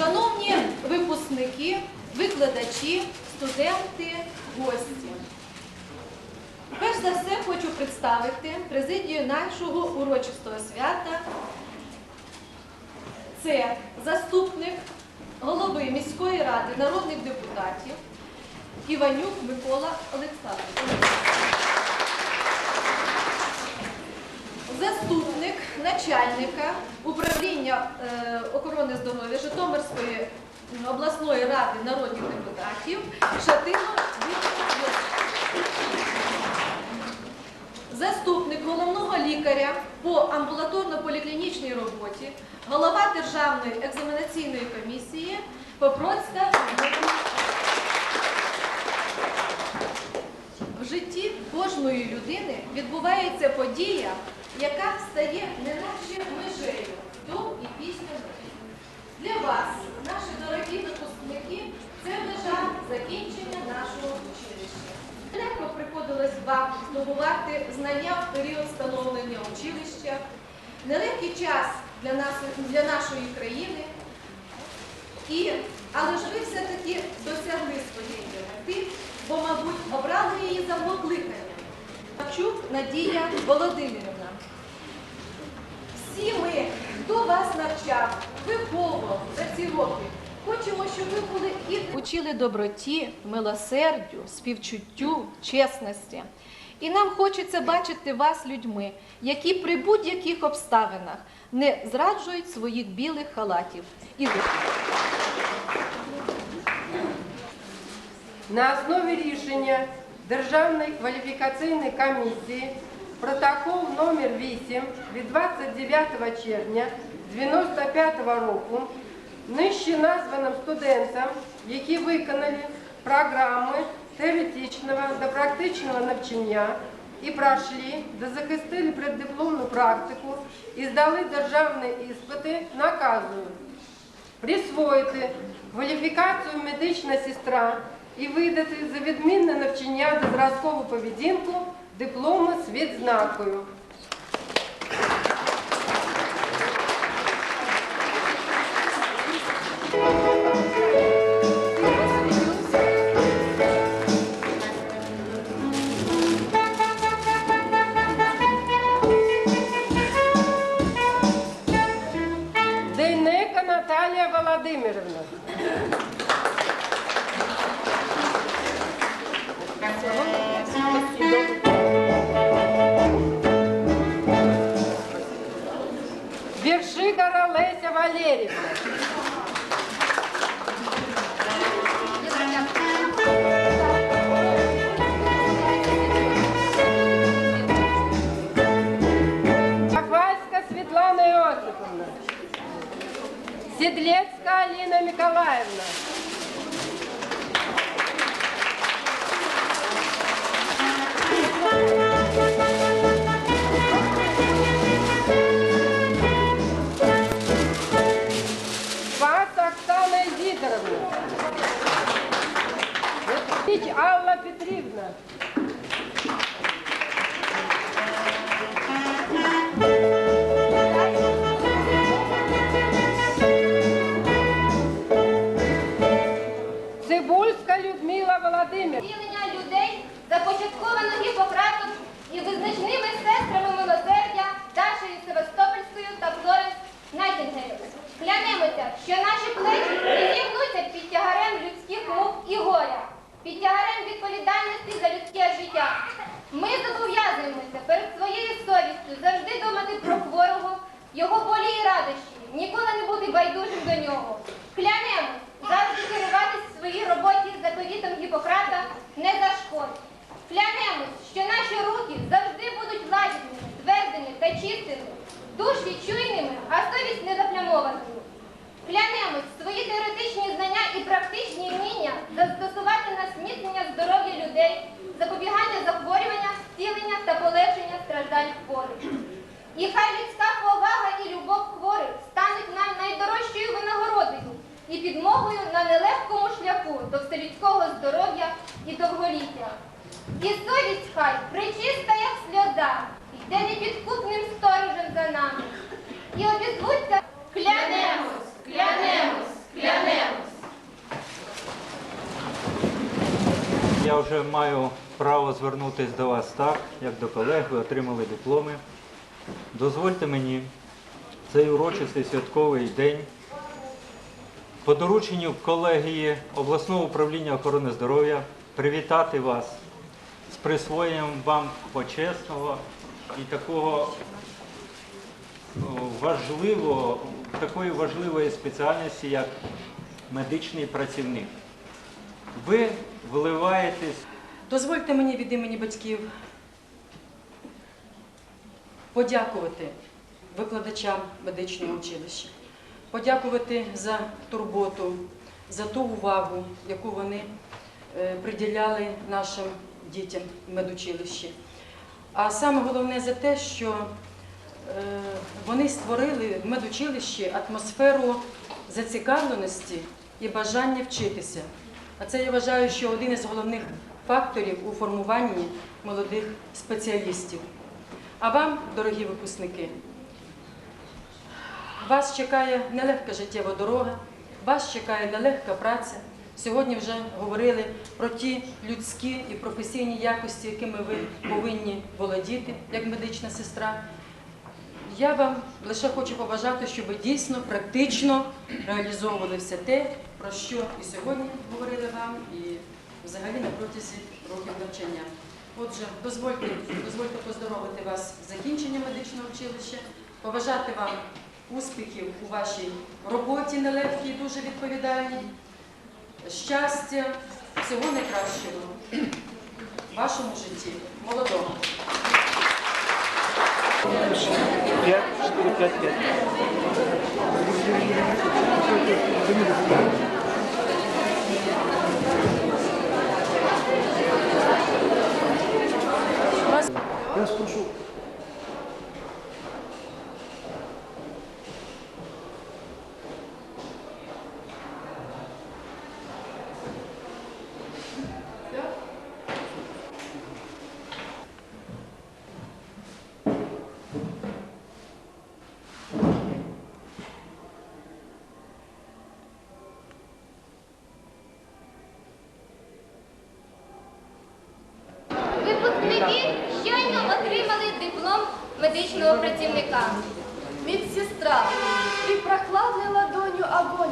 Шановні випускники, викладачі, студенти, гості, перш за все хочу представити президію нашого урочистого свята. Це заступник голови міської ради народних депутатів Іванюк Микола Олександрович. Заступник начальника управління е, охорони здоров'я Житомирської обласної ради народних депутатів Шатило Віктор Заступник головного лікаря по амбулаторно-поліклінічній роботі, голова Державної екзаменаційної комісії Попроцька В житті кожної людини відбувається подія, яка стає не наче межею до і межі. Для вас, наші дорогі випускники, це межа закінчення нашого училища. Легко приходилось вам здобувати знання в період становлення училища, нелегкий час для, нас, для нашої країни. І, але ж ви все-таки досягли своєї мети, бо, мабуть, обрали її за покликанням. Мачук Надія Володимирівна. Хто вас навчав, виховував за ці роки, хочемо, щоб ви були і учили доброті, милосердю, співчуттю, чесності. І нам хочеться бачити вас людьми, які при будь-яких обставинах не зраджують своїх білих халатів. І. На основі рішення Державної кваліфікаційної комісії протокол номер 8 від 29 червня 95 року нижче названим студентам, які виконали програми теоретичного та практичного навчання і пройшли та захистили преддипломну практику і здали державні іспити, наказую присвоїти кваліфікацію медична сестра і видати за відмінне навчання та зразкову поведінку дипломи з відзнакою. Сідлецька Алина Миколаївна. Його болі і радощі, ніколи не бути байдужим до нього. Клянемось, завжди керуватись в своїй роботі заповітом Гіппократа не зашкодить. Клянемось, що наші руки завжди будуть лагідними, твердими та чистими, душі чуйними, а совість незаплямованою. Клянемось свої теоретичні знання і практичні вміння застосувати на зміцнення здоров'я людей, запобігання захворювання, зцілення та полегшення страждань хворих. І хай до вселюдського здоров'я і довголіття. І совість хай причиста, як сльоза, йде непідкупним сторожем за нами. І обізвуться клянемось, клянемось, клянемось. я вже маю право звернутися до вас так, як до колег, ви отримали дипломи. Дозвольте мені цей урочистий святковий день по дорученню колегії обласного управління охорони здоров'я привітати вас з присвоєнням вам почесного і такого важливого, такої важливої спеціальності, як медичний працівник. Ви вливаєтесь Дозвольте мені від імені батьків подякувати викладачам медичного училища, подякувати за турботу, за ту увагу, яку вони е, приділяли нашим дітям в медучилищі. А саме головне за те, що е, вони створили в медучилищі атмосферу зацікавленості і бажання вчитися. А це я вважаю, що один із головних факторів у формуванні молодих спеціалістів. А вам, дорогі випускники, вас чекає нелегка життєва дорога, вас чекає нелегка праця. Сьогодні вже говорили про ті людські і професійні якості, якими ви повинні володіти як медична сестра. Я вам лише хочу побажати, щоб ви дійсно практично реалізовували все те, про що і сьогодні говорили вам, і взагалі на протязі років навчання. Отже, дозвольте, дозвольте поздоровити вас з закінченням медичного училища, побажати вам успіхів у вашій роботі нелегкій, і дуже відповідальній, щастя, всього найкращого в вашому житті, молодому. 5, 4, 5, 5. Я спрошу. Щойно отримали диплом медичного працівника. Медсестра, ти прохладной ладонью огонь